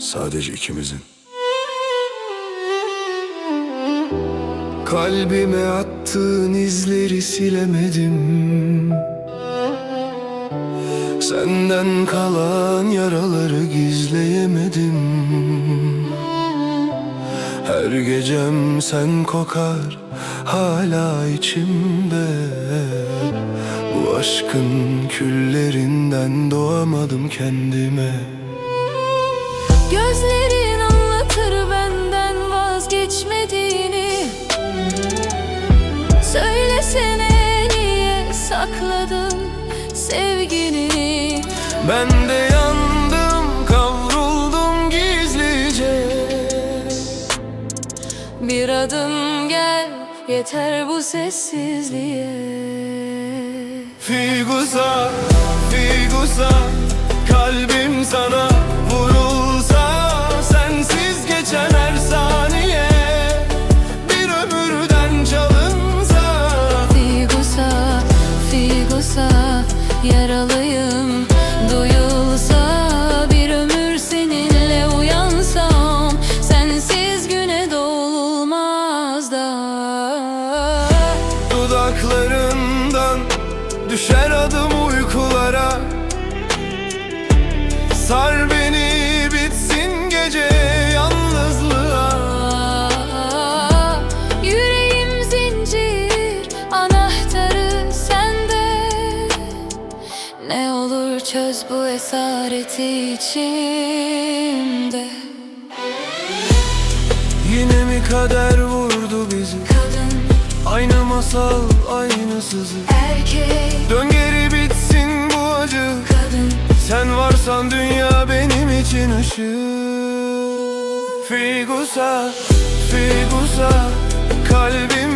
sadece ikimizin. Kalbime attığın izleri silemedim. Senden kalan yaraları gizleyemedim. Her gecem sen kokar hala içimde. Bu aşkın küllerinden doğamadım kendime sevgini Ben de yandım kavruldum gizlice. Bir adım gel yeter bu sessizliğe. Figusa, Figusa Kalbim sana Yaralıyım. Duyulsa bir ömür seninle uyansam Sensiz güne doğulmaz da Dudaklarından düşer adım uykulara. Sar beni çöz bu esareti içimde. Yine mi kader vurdu bizi? Kadın, Aynı masal aynı sızı. Erkek, Dön geri bitsin bu acı. Kadın. Sen varsan dünya benim için ışık. Figusa, Figusa Kalbim